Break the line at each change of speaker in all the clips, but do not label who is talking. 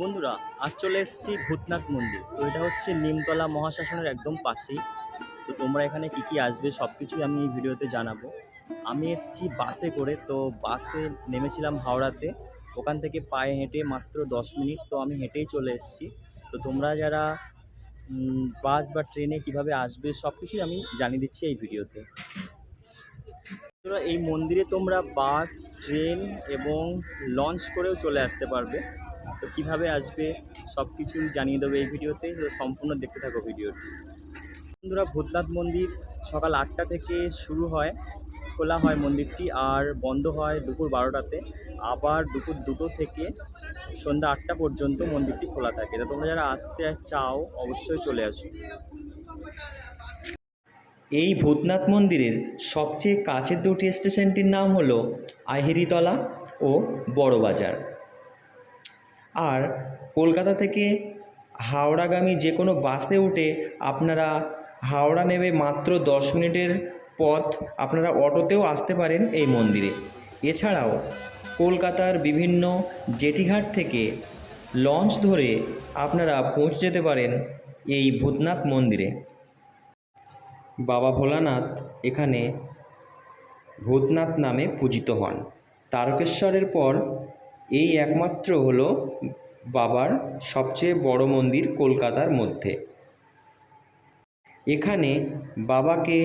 বন্ধুরা, আজ চলে এসেছি ভূতনাথ মন্দির। তো এটা হচ্ছে নিমতলা মহাশাসনের একদম পাশেই। তো তোমরা এখানে কি কি আসবে সব কিছুই আমি এই ভিডিওতে জানাব। আমি এসেছি বাসে করে, তো বাসে নেমেছিলাম হাওড়াতে। ওখান থেকে পায়ে হেঁটে মাত্র দশ মিনিট, তো আমি হেঁটেই চলে এসেছি। তো তোমরা যারা বাস বা ট্রেনে কীভাবে আসবে সব কিছুই আমি জানিয়ে দিচ্ছি এই ভিডিওতে। এই মন্দিরে তোমরা বাস, ট্রেন এবং লঞ্চ করেও চলে আসতে পারবে। তো কীভাবে আসবে সব কিছুই জানিয়ে দেবো এই ভিডিওতে। তো সম্পূর্ণ দেখতে থাকো ভিডিওটি। বন্ধুরা, ভূতনাথ মন্দির সকাল আটটা থেকে শুরু হয়, খোলা হয় মন্দিরটি, আর বন্ধ হয় দুপুর বারোটাতে। আবার দুপুর দুটো থেকে সন্ধ্যা আটটা পর্যন্ত মন্দিরটি খোলা থাকে। তো তোমরা যারা আসতে চাও, অবশ্যই চলে আসো।
এই ভূতনাথ মন্দিরের সবচেয়ে কাছের দুটি স্টেশনটির নাম হলো আহিরিতলা ও বড়বাজার। আর কলকাতা থেকে হাওড়াগামী যে কোনো বাসে উঠে আপনারা হাওড়া নেমে মাত্র দশ মিনিটের পথ আপনারা অটোতেও আসতে পারেন এই মন্দিরে। এছাড়াও কলকাতার বিভিন্ন জেটিঘাট থেকে লঞ্চ ধরে আপনারা পৌঁছে যেতে পারেন এই ভূতনাথ মন্দিরে। বাবা ভোলানাথ এখানে ভূতনাথ নামে পূজিত হন। তারকেশ্বরের পর এই একমাত্র হল বাবার সবচেয়ে বড় মন্দির কলকাতার মধ্যে। এখানে বাবাকে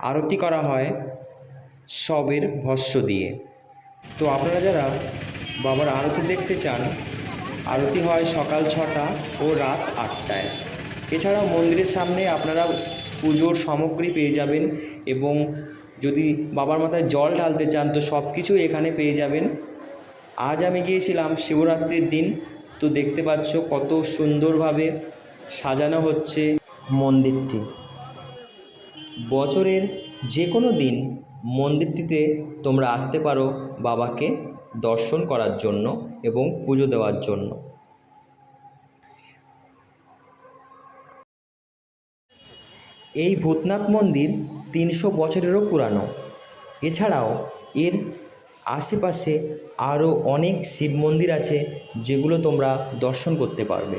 আরতি করা হয় সবের ভস্য দিয়ে। তো আপনারা যারা বাবার আরতি দেখতে চান, আরতি হয় সকাল ছটা ও রাত আটটায়। এছাড়াও মন্দিরের সামনে আপনারা পুজোর সামগ্রী পেয়ে যাবেন এবং যদি বাবার মাথায় জল ঢালতে চান, তো সব কিছুই এখানে পেয়ে যাবেন। আজ আমি গিয়েছিলাম শিবরাত্রির দিন। তো দেখতে পাচ্ছ কত সুন্দরভাবে সাজানো হচ্ছে মন্দিরটি। বছরের যে কোনো দিন মন্দিরটিতে তোমরা আসতে পারো বাবাকে দর্শন করার জন্য এবং পুজো দেওয়ার জন্য। এই ভূতনাথ মন্দির তিনশো বছরেরও পুরানো। এছাড়াও এর আশেপাশে আরও অনেক শিব মন্দির আছে যেগুলো তোমরা দর্শন করতে পারবে।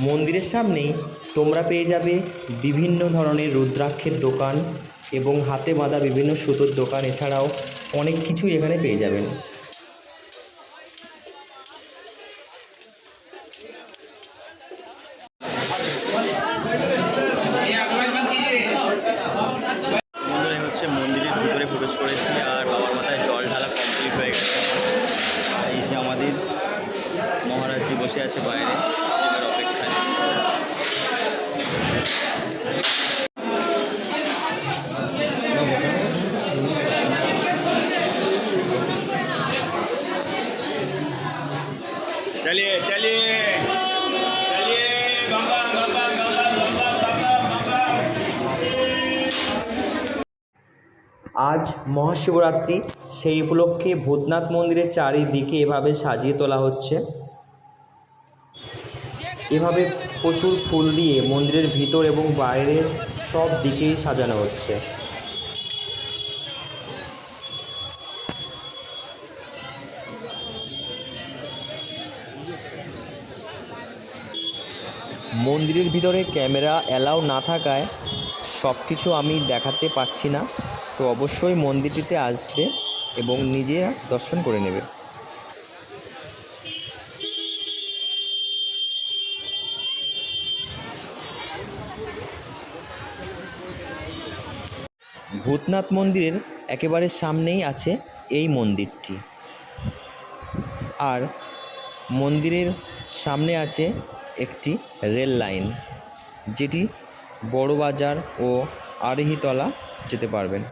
মন্দিরের সামনেই তোমরা পেয়ে যাবে বিভিন্ন ধরনের রুদ্রাক্ষের দোকান এবং হাতে বাঁধা বিভিন্ন সুতোর দোকান। এছাড়াও অনেক কিছুই এখানে পেয়ে যাবেন।
সারাদিন মহারাজজি বসে আছে বাইরে শিবের অপেক্ষায়। চালিয়ে চালিয়ে।
আজ মহাশিবরাত্রি, সেই উপলক্ষে ভূতনাথ মন্দিরের চারিদিকে এভাবে সাজিয়ে তোলা হচ্ছে। এভাবে প্রচুর ফুল দিয়ে মন্দিরের ভিতর এবং বাইরের সব দিকেই সাজানো হচ্ছে। মন্দিরের ভিতরে ক্যামেরা অ্যালাউ না থাকায় সব কিছু আমি দেখাতে পারছি না। তো অবশ্যই মন্দিরটিতে আসবে এবং নিজে দর্শন করে নেবে। ভূতনাথ মন্দিরের একেবারে সামনেই আছে এই মন্দিরটি। আর মন্দিরের সামনে আছে একটি রেল লাইন যেটি বড়বাজার ও আরহিতলা যেতে পারবেন।